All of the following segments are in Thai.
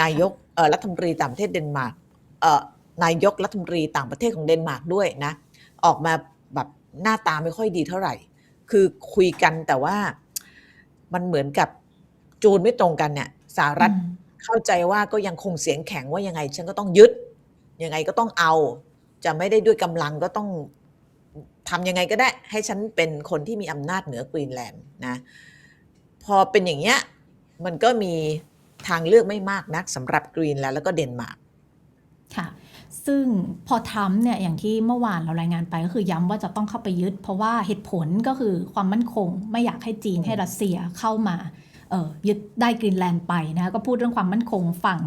นายกเอ่อรัฐมนตรีต่างประเทศเดนมาร์กเอ่อนายกรัฐมนตรีต่างประเทศของเดนมาร์กด้วยนะออกมาแบบหน้าตาไม่ค่อยดีเท่าไหร่ คือคุยกันแต่ว่ามันเหมือนกับจูนไม่ตรงกันเนี่ยสหรัฐอืมเข้าใจว่าก็ยังคงเสียงแข็งว่ายังไง ฉันก็ต้องยึดยังไงก็ต้องเอา จะไม่ได้ด้วยกำลังก็ต้องทำยังไงก็ได้ ให้ฉันเป็นคนที่มีอำนาจเหนือกรีนแลนด์นะ พอเป็นอย่างเงี้ยมันก็มี ทางเลือกไม่มากนักสำหรับกรีนแลนด์แล้วก็เดนมาร์กค่ะซึ่งพอทรัมป์เนี่ยอย่างที่เมื่อวานเรารายงานไปก็คือย้ำว่าจะต้องเข้าไปยึด เพราะว่าเหตุผลก็คือความมั่นคง ไม่อยากให้จีนให้รัสเซียเข้ามายึดได้กรีนแลนด์ไปนะก็พูดเรื่องความมั่นคงฝั่ง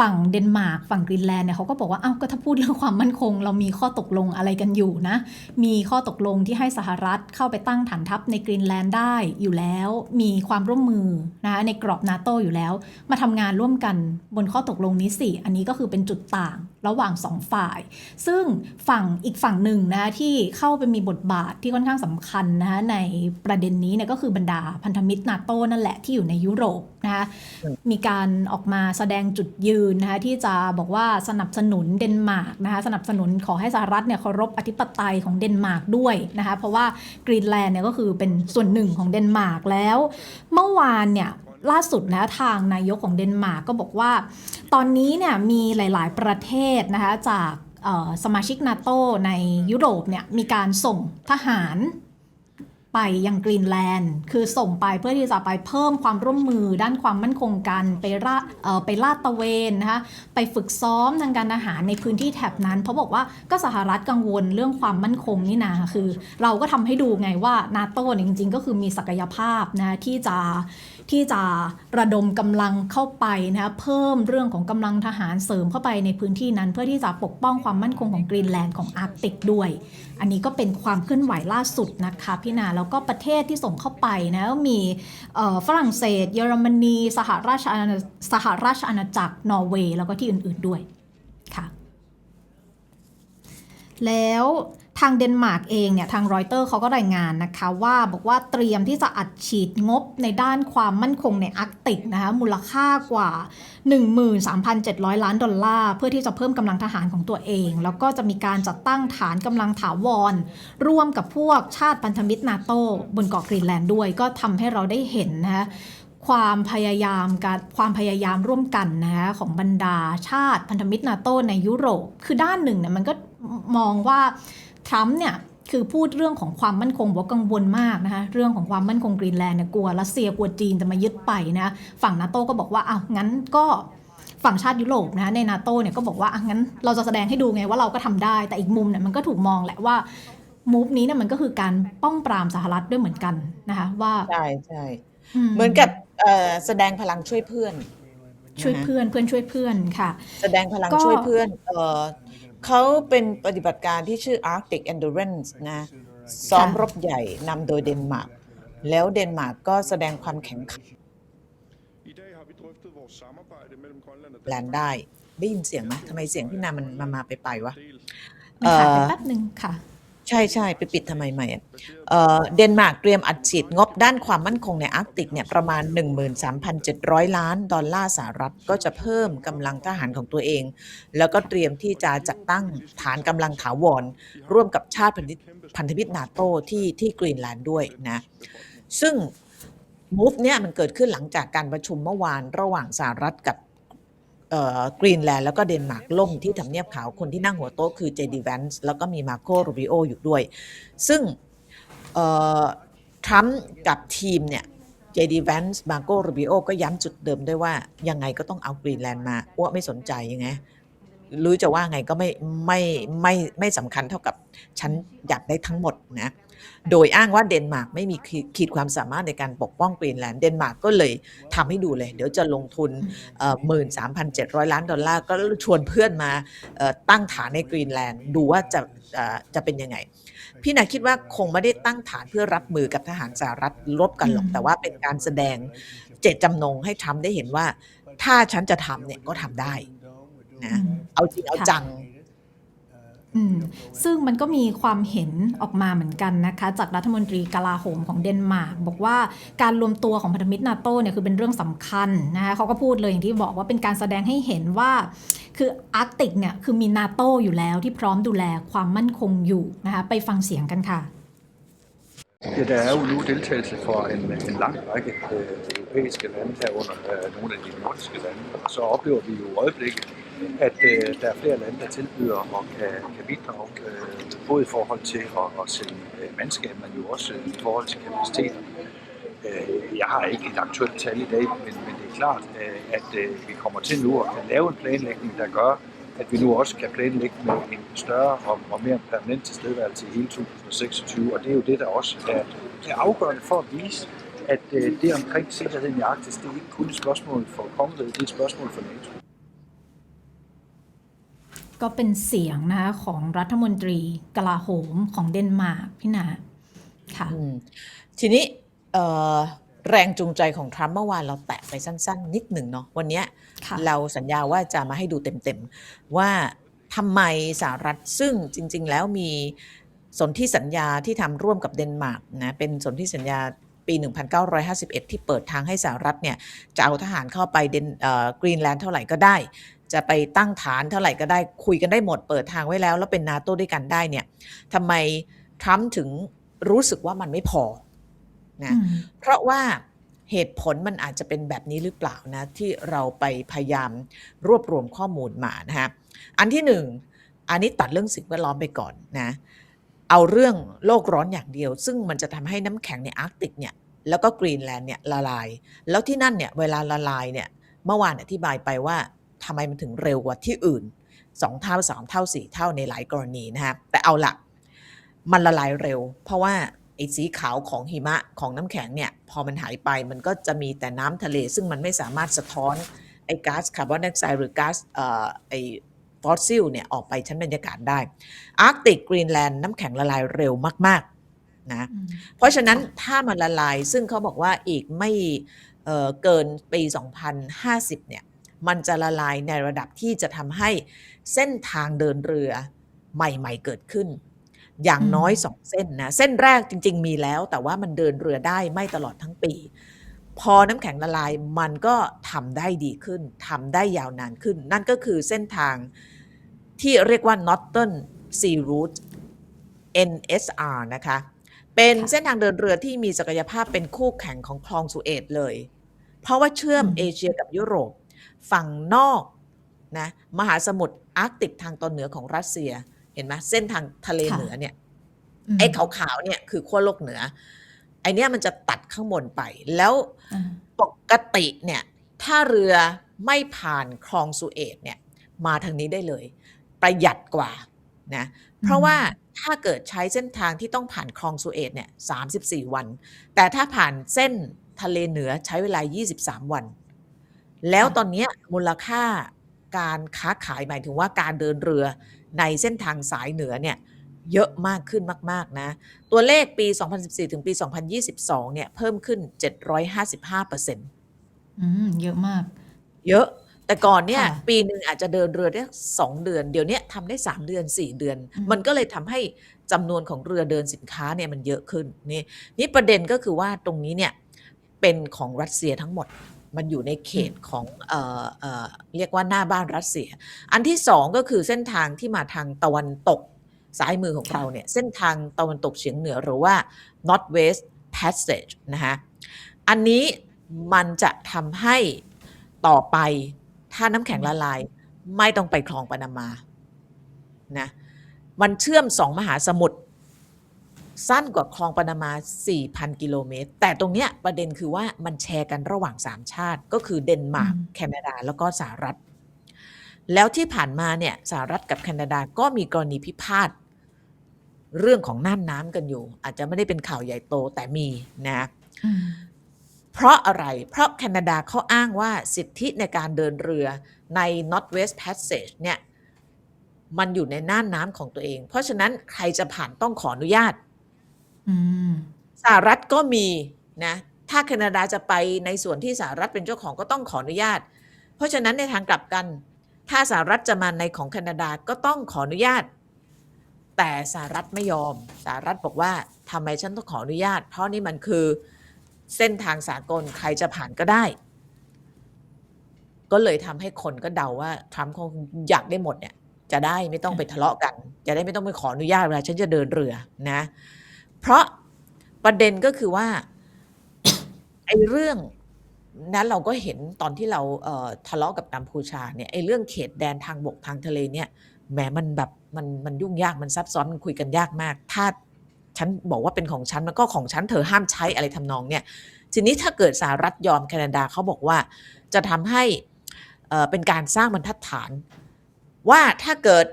ฝั่งเดนมาร์กฝั่งกรีนแลนด์เนี่ยเขาก็บอกว่าเอ้าก็ถ้าพูดเรื่องความมั่นคง เรามีข้อตกลงอะไรกันอยู่นะ มีข้อตกลงที่ให้สหรัฐเข้าไปตั้งฐานทัพในกรีนแลนด์ได้อยู่แล้ว มีความร่วมมือนะคะในกรอบนาโตอยู่แล้ว มาทำงานร่วมกันบนข้อตกลงนี้สิอันนี้ก็คือเป็นจุดต่างระหว่างสองฝ่าย ซึ่งฝั่งอีกฝั่งหนึ่งนะคะที่เข้าไปมีบทบาทที่ค่อนข้างสำคัญนะคะในประเด็นนี้เนี่ยก็คือบรรดาพันธมิตรนาโตนั่นแหละที่อยู่ในยุโรปนะคะอืมมีการออกมาแสดงจุดยืนนะคะที่จะบอกว่าสนับสนุนเดนมาร์กนะคะสนับสนุนขอให้สหรัฐเนี่ยเคารพอธิปไตยของเดนมาร์กด้วยนะคะเพราะว่ากรีนแลนด์เนี่ยก็คือเป็นส่วนหนึ่งของเดนมาร์กแล้ว เมื่อวานเนี่ย ล่าสุดนะทางนายกของเดนมาร์กก็บอกว่า ตอนนี้เนี่ยมีหลาย ๆ ประเทศนะคะจากสมาชิกนาโตในยุโรปเนี่ยมีการส่งทหารไปยังกรีนแลนด์ คือส่งไปเพื่อที่จะไปเพิ่มความร่วมมือด้านความมั่นคงกันไปราเอ่อไปลาดตระเวนนะคะไปฝึกซ้อมทางการทหารในพื้นที่แถบนั้น เพราะบอกว่าก็สหรัฐกังวลเรื่องความมั่นคงนี่นาคือ เราก็ทำให้ดูไงว่านาโตเนี่ยจริง ๆ ก็คือมีศักยภาพนะที่จะ ที่จะระดมกำลังเข้าไปนะคะเพิ่มเรื่องของกำลังทหารเสริมเข้าไปในพื้นที่นั้น เพื่อที่จะปกป้องความมั่นคงของกรีนแลนด์ของอาร์กติกด้วย อันนี้ก็เป็นความเคลื่อนไหวล่าสุดนะคะพี่นาแล้วก็ประเทศที่ส่งเข้าไปนะมีฝรั่งเศส เยอรมนีสหราชอาณาสหราชอาณาจักรนอร์เวย์แล้วก็ที่อื่นๆด้วยค่ะแล้ว ทางเดนมาร์กเองเนี่ยทางรอยเตอร์เขาก็รายงานนะคะว่าบอกว่าเตรียมที่จะอัดฉีดงบในด้านความมั่นคงในอาร์กติกนะคะมูลค่ากว่า 13,700 ล้านดอลลาร์เพื่อที่จะเพิ่มกำลังทหารของตัวเอง แล้วก็จะมีการจัดตั้งฐานกำลังถาวร ร่วมกับพวกชาติพันธมิตรนาโตบนเกาะกรีนแลนด์ด้วย ก็ทำให้เราได้เห็นนะคะความพยายามการความพยายามร่วมกันนะคะของบรรดาชาติพันธมิตรนาโตในยุโรป คือด้านหนึ่งเนี่ยมันก็มองว่า ทรัมป์เนี่ยคือพูดเรื่องของความมั่นคงบอกว่ากังวลมากนะคะเรื่องของความมั่นคงกรีนแลนด์เนี่ยกลัวรัสเซียกลัวจีนจะมายึดไปนะฝั่งนาโตก็บอกว่าอ้าวงั้นก็ฝั่งชาติยุโรปนะในนาโตเนี่ยก็บอกว่าอะงั้นเราจะแสดงให้ดูไงว่าเราก็ทำได้ แต่อีกมุมเนี่ยมันก็ถูกมองแหละว่ามูฟนี้เนี่ยมันก็คือการป้องปรามสหรัฐด้วยเหมือนกันนะคะว่าใช่ใช่เหมือนกับเอ่อแสดงพลังช่วยเพื่อน ช่วยนะฮะเพื่อนเพื่อนช่วยเพื่อนค่ะ แสดงพลังก็ช่วยเพื่อน เขาเป็นปฏิบัติการที่ชื่อ Arctic Endurance นะซ้อมรบใหญ่นำโดยเดนมาร์ก แล้วเดนมาร์กก็แสดงความแข็งขันแลนได้ ได้ยินเสียงไหมทำไมเสียงพี่นามันมามาไปไปวะมันขาดไปแป๊บหนึ่งค่ะ ใช่ใช่ไปปิดทำไมใหม่อะเอ่อเดนมาร์กเตรียมอัดฉีดงบด้านความมั่นคงในอาร์กติกเนี่ยประมาณ 13,700 ล้านดอลลาร์สหรัฐก็จะเพิ่มกำลังทหารของตัวเอง แล้วก็เตรียมที่จะจัดตั้งฐานกำลังถาวร ร่วมกับชาติพันธมิตรพันธมิตรนาโตที่ที่กรีนแลนด์ด้วยนะ ซึ่งมูฟเนี่ยมันเกิดขึ้นหลังจากการประชุมเมื่อวานระหว่างสหรัฐกับ กรีนแลนด์แล้วก็เดนมาร์กล่มที่ทำเนียบขาวคนที่นั่งหัวโต๊ะคือเจดีแวนส์แล้วก็มีมาโ o รูบิโออยู่ด้วย ซึ่งทรัมป์กับทีมเนี่ยเจดีแวนส์มาโ o รูบิโอก็ย้ำจุดเดิมด้วยว่า ยังไงก็ต้องเอากรีนแลนด์มาอ้วไม่สนใจยังไงรือจะว่าไงก็ไม่ไม่ไม่ไม่สำคัญเท่ากับฉันอยากได้ทั้งหมดนะ โดยอ้างว่าเดนมาร์กไม่มีขีดขีดความสามารถในการปกป้องกรีนแลนด์เดนมาร์กก็เลยทำให้ดูเลย เดี๋ยวจะลงทุนหมื่นสามพันเจ็ดร้อยล้านดอลลาร์ก็ชวนเพื่อนมาเอ่อตั้งฐานในกรีนแลนด์ดูว่าจะเอ่อจะเป็นยังไง พี่นาคิดว่าคงไม่ได้ตั้งฐานเพื่อรับมือกับทหารสหรัฐรบกันหรอกอืมแต่ว่าเป็นการแสดงเจตจำนงให้ทำได้เห็นว่า ถ้าฉันจะทำเนี่ยก็ทำได้นะอืมเอาจริงเอาค่ะจังอืม ซึ่งมันก็มีความเห็นออกมาเหมือนกันนะคะ จากรัฐมนตรีกลาโหมของเดนมาร์กบอกว่าการรวมตัวของพันธมิตรนาโตเนี่ยคือเป็นเรื่องสำคัญนะคะเขาก็พูดเลยอย่างที่บอกว่าเป็นการแสดงให้เห็นว่า คืออาร์กติกเนี่ยคือมีนาโตอยู่แล้วที่พร้อมดูแลความมั่นคงอยู่นะคะไปฟังเสียงกันค่ะ Ja, der er jo nu deltagelse for en, en lang række øh, europæiske lande herunder øh, nogle af de nordiske lande. Og så oplever vi jo i øjeblikket, at øh, der er flere lande, der tilbyder og kan, kan bidrage, øh, både i forhold til at, at sende øh, mandskab, men jo også øh, i forhold til kapaciteter. Øh, jeg har ikke et aktuelt tal i dag, men, men det er klart, øh, at øh, vi kommer til nu at kan lave en planlægning, der gør, at vi nu også kan planlægge med en større og, og mere permanent tilstedeværelse i hele 2026. Og det er jo det, der også er, er afgørende for at vise, at øh, det omkring sikkerheden i Arktis, det er ikke kun et spørgsmål for kongeriget, det er et spørgsmål for NATO. ก็เป็นเสียงนะคะของรัฐมนตรีกลาโหมของเดนมาร์กพี่นาค่ะอืมทีนี้เอ่อแรงจูงใจของทรัมป์เมื่อวานเราแตะไปสั้น ๆ นิดหนึ่งเนาะวันเนี้ยค่ะเราสัญญาว่าจะมาให้ดูเต็ม ๆ ว่าทำไมสหรัฐซึ่งจริง ๆ แล้วมีสนธิสัญญาที่ทำร่วมกับเดนมาร์กนะเป็นสนธิสัญญาปี 1951 ที่เปิดทางให้สหรัฐเนี่ยจะเอาทหารเข้าไปเดนเอ่อกรีนแลนด์เท่าไหร่ก็ได้ จะไปตั้งฐานเท่าไหร่ก็ได้คุยกันได้หมดเปิดทางไว้แล้ว แล้วเป็นนาโต้ด้วยกันได้เนี่ยทำไมทรัมป์ถึงรู้สึกว่ามันไม่พอนะอืมเพราะว่าเหตุผลมันอาจจะเป็นแบบนี้หรือเปล่านะที่เราไปพยายามรวบรวมข้อมูลมานะฮะอันที่หนึ่งอันนี้ตัดเรื่องสิ่งแวดล้อมไปก่อนนะเอาเรื่องโลกร้อนอย่างเดียว ซึ่งมันจะทำให้น้ำแข็งในอาร์กติกเนี่ยแล้วก็กรีนแลนด์เนี่ยละลาย แล้วที่นั่นเนี่ยเวลาละลายเนี่ยเมื่อวานอธิบายไปว่า ทำไมมันถึงเร็วกว่าที่อื่นสองเท่าสามเท่าสี่เท่าในหลายกรณีนะฮะแต่เอาละมันละลายเร็ว เพราะว่าไอ้สีขาวของหิมะของน้ำแข็งเนี่ยพอมันหายไปมันก็จะมีแต่น้ำทะเล ซึ่งมันไม่สามารถสะท้อนไอ้ก๊าซคาร์บอนไดออกไซด์หรือก๊าซเอ่อไอ้ฟอสซิลเนี่ยออกไปชั้นบรรยากาศได้อาร์กติกกรีนแลนด์น้ำแข็งละลายเร็วมากๆนะอืมเพราะฉะนั้นถ้ามันละลายซึ่งเขาบอกว่าอีกไม่เอ่อเกินปี 2050 เนี่ย มันจะละลายในระดับที่จะทำให้เส้นทางเดินเรือใหม่ ๆ เกิดขึ้น อย่างน้อยอืมสองเส้นนะเส้นแรกจริง ๆ มีแล้ว แต่ว่ามันเดินเรือได้ไม่ตลอดทั้งปี พอน้ำแข็งละลายมันก็ทำได้ดีขึ้นทำได้ยาวนานขึ้น นั่นก็คือเส้นทางที่เรียกว่า Northern Sea Route NSR นะคะ เป็นค่ะเส้นทางเดินเรือที่มีศักยภาพเป็นคู่แข่งของคลองสุเอตเลย เพราะว่าเชื่อมอืมเอเชียกับยุโรป ฝั่งนอกนะมหาสมุทรอาร์กติกทางตอนเหนือของรัสเซีย เห็นไหมเส้นทางทะเลเหนือเนี่ยอืมไอ้ขาวๆเนี่ยคือขั้วโลกเหนือไอเนี้ยมันจะตัดข้างบนไปแล้วอ่าปกติเนี่ยถ้าเรือไม่ผ่านคลองสุเอตเนี่ยมาทางนี้ได้เลย ประหยัดกว่านะเพราะว่าถ้าเกิดใช้เส้นทางที่ต้องผ่านคลองสุเอตเนี่ย34วัน แต่ถ้าผ่านเส้นทะเลเหนือใช้เวลา 23 วัน แล้วตอนเนี้ยมูลค่าการค้าขายหมายถึงว่าการเดินเรือในเส้นทางสายเหนือเนี่ยเยอะมากขึ้นมาก ๆ นะ ตัวเลขปี 2014 ถึงปี 2022 เนี่ย เพิ่มขึ้น 755เปอร์เซ็นต์อืมเยอะมาก เยอะ แต่ก่อนเนี่ยค่ะปีหนึ่งอาจจะเดินเรือได้สองเดือน เดี๋ยวเนี้ยทำได้3เดือน4เดือนอืมมันก็เลยทำให้จำนวนของเรือเดินสินค้าเนี่ยมันเยอะขึ้น นี่ นี่ประเด็นก็คือว่าตรงนี้เนี่ย เป็นของรัสเซียทั้งหมด มันอยู่ในเขตของเอ่อเอ่อเรียกว่าหน้าบ้านรัสเซีย อันที่สองก็คือเส้นทางที่มาทางตะวันตกซ้ายมือของค่ะเราเนี่ยเส้นทางตะวันตกเฉียงเหนือหรือว่า Northwest Passage นะคะอันนี้มันจะทำให้ต่อไปถ้าน้ำแข็งละลาย ไม่ต้องไปคลองปานามานะมันเชื่อมสองมหาสมุทร สั้นกว่าคลองปานามา 4,000 กิโลเมตร แต่ตรงเนี้ยประเด็นคือว่ามันแชร์กันระหว่าง 3 ชาติ ก็คือเดนมาร์กอืมแคนาดา แล้วก็สหรัฐ แล้วที่ผ่านมาเนี่ยสหรัฐกับแคนาดาก็มีกรณีพิพาทเรื่องของน่านน้ำกันอยู่ อาจจะไม่ได้เป็นข่าวใหญ่โตแต่มีนะอืมเพราะอะไร เพราะแคนาดาเขาอ้างว่าสิทธิในการเดินเรือใน Northwest Passage เนี่ย มันอยู่ในน่านน้ำของตัวเอง เพราะฉะนั้นใครจะผ่านต้องขออนุญาตอืม สหรัฐก็มีนะ ถ้าแคนาดาจะไปในส่วนที่สหรัฐเป็นเจ้าของก็ต้องขออนุญาต เพราะฉะนั้นในทางกลับกัน ถ้าสหรัฐจะมาในของแคนาดาก็ต้องขออนุญาต แต่สหรัฐไม่ยอม สหรัฐบอกว่าทำไมฉันต้องขออนุญาต เพราะนี่มันคือเส้นทางสากลใครจะผ่านก็ได้ ก็เลยทำให้คนก็เดาว่าทรัมป์คงอยากได้หมดเนี่ยจะได้ไม่ต้องไปทะเลาะกัน จะได้ไม่ต้องไปขออนุญาตเวลาฉันจะเดินเรือนะ เพราะประเด็นก็คือว่าไอ้เรื่องนั้นเราก็เห็นตอนที่เราเอ่อทะเลาะกับกัมพูชาเนี่ยไอ้เรื่องเขตแดนทางบกทางทะเลเนี่ยแหมมันแบบมันมันยุ่งยากมันซับซ้อนมันคุยกันยากมาก ถ้าฉันบอกว่าเป็นของฉันมันก็ของฉันเธอห้ามใช้อะไรทำนองเนี่ยทีนี้ถ้าเกิดสหรัฐยอมแคนาดาเขาบอกว่าจะทำให้เป็นการสร้างบรรทัดฐาน ว่าถ้าเกิด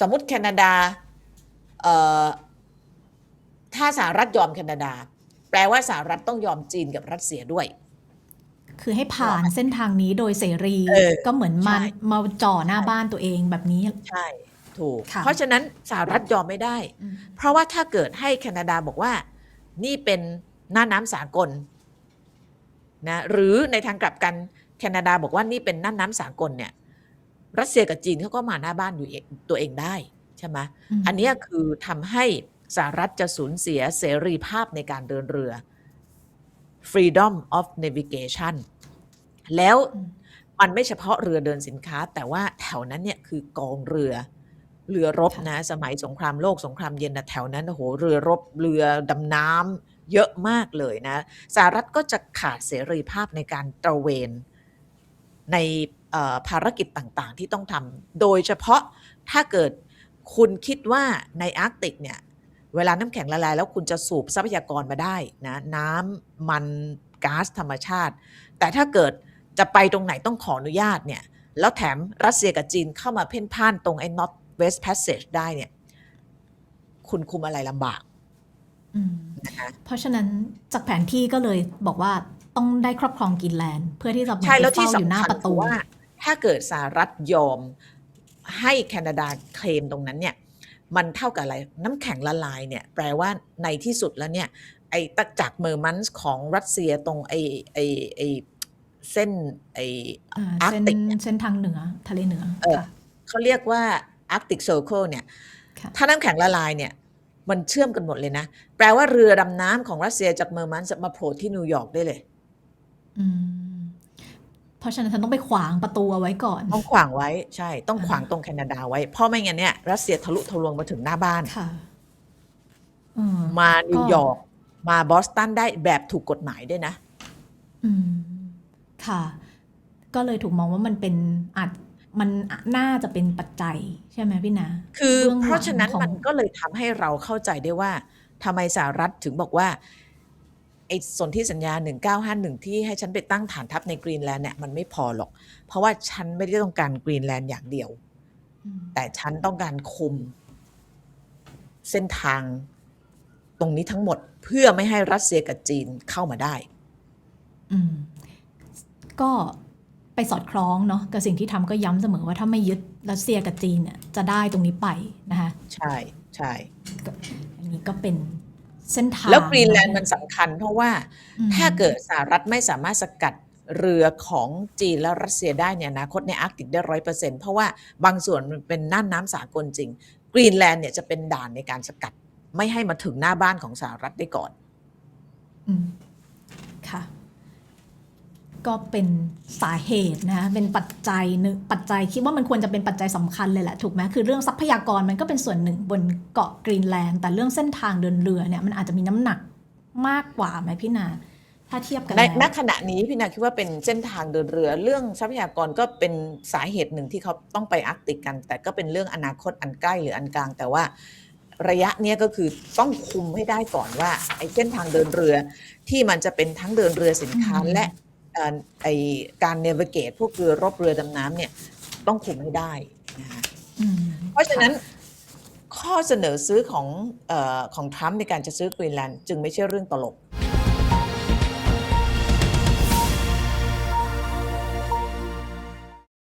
สมมติแคนาดา ถ้าสหรัฐยอมแคนาดา แปลว่าสหรัฐต้องยอมจีนกับรัสเซียด้วย คือให้ผ่านเส้นทางนี้โดยเสรีเออก็เหมือนมาใช่มาจ่อหน้าบ้านตัวเองแบบนี้ใช่ถูกค่ะเพราะฉะนั้นสหรัฐยอมไม่ได้อืมเพราะว่าถ้าเกิดให้แคนาดาบอกว่า นี่เป็นหน้าน้ำสากลนะหรือในทางกลับกันแคนาดาบอกว่านี่เป็นหน้าน้ำสากลเนี่ย รัสเซียกับจีนเขาก็มาหน้าบ้านอยู่เองตัวเองได้ใช่ไหมอืมอันเนี้ยคือทำให้ สหรัฐจะสูญเสียเสรีภาพในการเดินเรือ freedom of navigation แล้วอืมมันไม่เฉพาะเรือเดินสินค้า แต่ว่าแถวนั้นเนี่ยคือกองเรือเรือรบค่ะนะ สมัยสงครามโลกสงครามเย็นนะแถวนั้นโอ้โหเรือรบเรือดำน้ำเยอะมากเลยนะสหรัฐก็จะขาดเสรีภาพในการตระเวนในเอ่อภารกิจต่างๆ ที่ต้องทำโดยเฉพาะถ้าเกิดคุณคิดว่าในอาร์กติกเนี่ย เวลาน้ำแข็งละลายแล้วคุณจะสูบทรัพยากรมาได้นะน้ำมันก๊าซธรรมชาติ แต่ถ้าเกิดจะไปตรงไหนต้องขออนุญาตเนี่ยแล้วแถมรัสเซียกับจีนเข้ามาเพ่นพ่านตรงไอ้ North West Passage ได้เนี่ย คุณคุมอะไรลำบากอืมนะคะเพราะฉะนั้นจากแผนที่ก็เลยบอกว่าต้องได้ครอบครองกรีนแลนด์ เพื่อที่จะใช่แล้วไปที่เฝ้าอยู่หสำน้าคัญประคืตูอว่า ถ้าเกิดสหรัฐยอมให้แคนาดาเคลมตรงนั้นเนี่ย มันเท่ากับอะไร น้ำแข็งละลายเนี่ยแปลว่าในที่สุดแล้วเนี่ยไอ้ตักจากเมอร์มันส์ของรัสเซียตรงไอ้ไอ้ไอ้เส้นไอ้อ่าอาร์กเส้นติกเนี่ยเส้นทางเหนือทะเลเหนือเออค่ะเขาเรียกว่า Arctic Circle เนี่ยค่ะถ้าน้ำแข็งละลายเนี่ยมันเชื่อมกันหมดเลยนะ แปลว่าเรือดำน้ำของรัสเซียจากเมอร์มันส์จะมาโผล่ที่นิวยอร์กได้เลย อืม เพราะฉะนั้นฉันต้องไปขวางประตูเอาไว้ก่อน ต้องขวางไว้ใช่ต้องขวางตรงแคนาดาไว้ เพราะไม่งั้นเนี่ยรัสเซียทะลุทะลวงมาถึงหน้าบ้านค่ะอืมมานิวยอร์กมาบอสตันได้แบบถูกกฎหมายด้วยนะ อืม ค่ะ ก็เลยถูกมองว่ามันเป็นอาจมันน่าจะเป็นปัจจัยใช่ไหมพี่นาคือเบื้องหลังเพราะฉะนั้นของมันก็เลยทำให้เราเข้าใจได้ว่าทำไมสหรัฐถึงบอกว่า ไอ้สนธิสัญญา 1951 ที่ให้ฉันไปตั้งฐานทัพในกรีนแลนด์เนี่ยมันไม่พอหรอก เพราะว่าฉันไม่ได้ต้องการกรีนแลนด์อย่างเดียวอืมแต่ฉันต้องการคุม เส้นทางตรงนี้ทั้งหมดเพื่อไม่ให้รัสเซียกับจีนเข้ามาได้อืมก็ไปสอดคล้องเนาะกับสิ่งที่ทำก็ย้ำเสมอว่าถ้าไม่ยึดรัสเซียกับจีนเนี่ยจะได้ตรงนี้ไปนะคะ ใช่ใช่อันนี้ก็เป็น เส้นทางแล้วกรีนแลนด์มันสำคัญ เพราะว่าอืมถ้าเกิดสหรัฐไม่สามารถสกัดเรือของจีนและรัสเซียได้เนี่ยอนาคตในอาร์กติกได้ร้อยเปอร์เซ็นเพราะว่าบางส่วนมันเป็นน่านน้ำสากลจริง กรีนแลนด์เนี่ยจะเป็นด่านในการสกัด ไม่ให้มาถึงหน้าบ้านของสหรัฐได้ก่อน อืม ค่ะ ก็เป็นสาเหตุนะคะเป็นปัจจัยหนึ่งปัจจัยคิดว่ามันควรจะเป็นปัจจัยสำคัญเลยแหละถูกไหมคือเรื่องทรัพยากรมันก็เป็นส่วนหนึ่งบนเกาะกรีนแลนด์ แต่เรื่องเส้นทางเดินเรือเนี่ยมันอาจจะมีน้ำหนักมากกว่าไหมพี่นา ถ้าเทียบกันในแล้วณขณะนี้พี่นาคิดว่าเป็นเส้นทางเดินเรือ เรื่องทรัพยากรก็เป็นสาเหตุหนึ่งที่เขาต้องไปอาร์กติกกัน แต่ก็เป็นเรื่องอนาคตอันใกล้หรืออันกลางแต่ว่าระยะเนี้ยก็คือต้องคุมให้ได้ก่อนว่าไอ้เส้นทางเดินเรือที่มันจะเป็นทั้งเดินเรือสินค้าอืมและเอ่อ ไอการเนวิเกตพวกเรือรบเรือดำน้ำเนี่ยต้องคุมให้ได้นะคะอืมเพราะฉะนั้นข้อเสนอซื้อของเออของทรัมป์ในการจะซื้อกรีนแลนด์จึงไม่ใช่เรื่องตลก